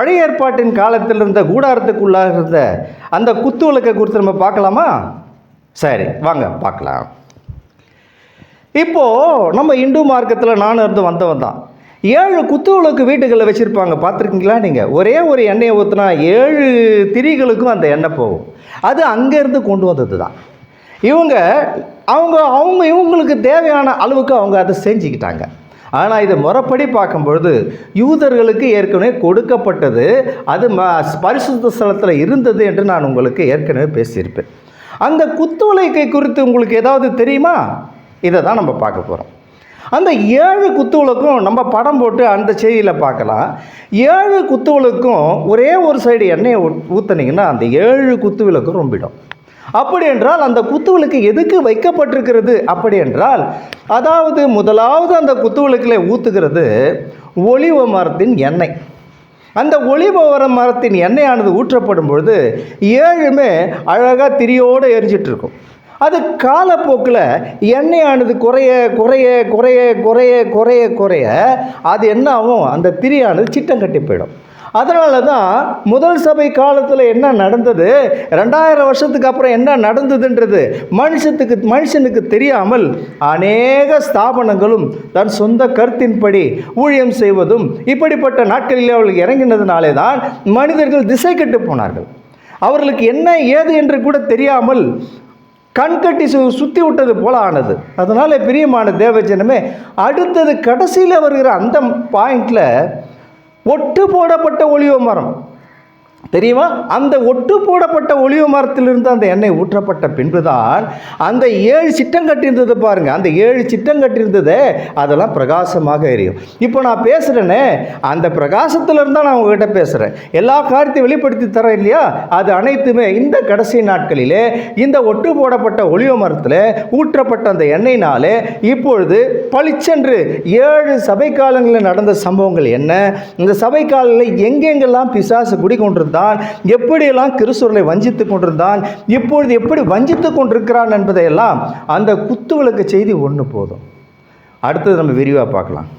பழைய ஏற்பாட்டின் காலத்தில் இருந்த கூடாரத்துக்குள்ளாக இருந்த அந்த குத்து விளக்கை குறித்து நம்ம பார்க்கலாமா? சரி வாங்க பார்க்கலாம். இப்போது நம்ம இந்து மார்க்கத்தில் நானும் இருந்து வந்தவன் தான். ஏழு குத்து விளக்கு வீட்டுகளில் வச்சுருப்பாங்க. பார்த்துருக்கீங்களா நீங்கள் ஒரே ஒரு எண்ணெயை ஊற்றினா ஏழு திரிகளுக்கும் அந்த எண்ணெய் போகும். அது அங்கேருந்து கொண்டு வந்தது தான் இவங்க அவங்க அவங்க இவங்களுக்கு தேவையான அளவுக்கு அவங்க அதை செஞ்சுக்கிட்டாங்க. ஆனால் இது முறைப்படி பார்க்கும்பொழுது யூதர்களுக்கு ஏற்கனவே கொடுக்கப்பட்டது அது ம பரிசுத்த ஸ்தலத்தில் இருந்தது என்று நான் உங்களுக்கு ஏற்கனவே பேசியிருப்பேன். அந்த குத்துவிளக்கை குறித்து உங்களுக்கு ஏதாவது தெரியுமா? இதை தான் நம்ம பார்க்க போகிறோம் அந்த ஏழு குத்துவிளக்கும் நம்ம படம் போட்டு அந்த செய்தியில் பார்க்கலாம். ஏழு குத்துவிளக்கும் ஒரே ஒரு சைடு எண்ணெயை ஊற்றுனீங்கன்னா அந்த ஏழு குத்து விளக்கும் ரொம்பிடும். அப்படி என்றால் அந்த குத்துவிளக்கு எதுக்கு வைக்கப்பட்டிருக்கிறது? அப்படி என்றால் அதாவது முதலாவது அந்த குத்துவிளக்கில் ஊற்றுகிறது ஒளிவ மரத்தின் எண்ணெய். அந்த ஒளிபவர மரத்தின் எண்ணெயானது ஊற்றப்படும் பொழுது ஏழுமே அழகாக திரியோடு எரிஞ்சிட்டு இருக்கும் அது காலப்போக்கில் எண்ணெயானது குறைய குறைய குறைய குறைய குறைய குறைய அது என்ன ஆகும்? அந்த திரியானது சிட்டம் கட்டி போயிடும். அதனால தான் முதல் சபை காலத்தில் என்ன நடந்தது? ரெண்டாயிரம் வருஷத்துக்கு அப்புறம் என்ன நடந்ததுன்றது மனுஷத்துக்கு மனுஷனுக்கு தெரியாமல் அநேக ஸ்தாபனங்களும் தன் சொந்த கருத்தின்படி ஊழியம் செய்வதும் இப்படிப்பட்ட நாட்களில் அவர்கள் இறங்கினதுனாலே தான் மனிதர்கள் திசை கெட்டு போனார்கள். அவர்களுக்கு என்ன ஏது என்று கூட தெரியாமல் கண்கட்டி சு சுற்றி விட்டது போல ஆனது. அதனால் பிரியமான தேவஜனமே அடுத்தது கடைசியில் வருகிற அந்த பாயிண்டில் ஒட்டு போடப்பட்ட ஒளிவ மரம். தெரியுமா? அந்த ஒட்டு போடப்பட்ட ஒளிவ மரத்திலிருந்து அந்த எண்ணெய் ஊற்றப்பட்ட பின்புதான் அந்த ஏழு சிட்டம் கட்டியிருந்தது பாருங்கள் அந்த ஏழு சிட்டம் கட்டியிருந்தது அதெல்லாம் பிரகாசமாக எரியும். இப்போ நான் பேசுகிறேனே அந்த பிரகாசத்தில் இருந்தால் நான் உங்ககிட்ட பேசுகிறேன் எல்லா காரியத்தையும் வெளிப்படுத்தி தரேன் இல்லையா? அது அனைத்துமே இந்த கடைசி நாட்களிலே இந்த ஒட்டு போடப்பட்ட ஒளிவ மரத்தில் ஊற்றப்பட்ட அந்த எண்ணெயினாலே இப்பொழுது பளிச்சென்று ஏழு சபை காலங்களில் நடந்த சம்பவங்கள் என்ன? இந்த சபை காலங்களில் எங்கெங்கெல்லாம் பிசாசு குடிக்கொண்டிருந்தான் எப்படியெல்லாம் கிறிஸ்துவர்களை வஞ்சித்து கொண்டிருந்தான்? இப்பொழுது எப்படி வஞ்சித்து கொண்டிருக்கிறான் என்பதையெல்லாம் அந்த குத்து விளக்கு செய்தி ஒன்று போதும். அடுத்தது நம்ம விரிவாக பார்க்கலாம்.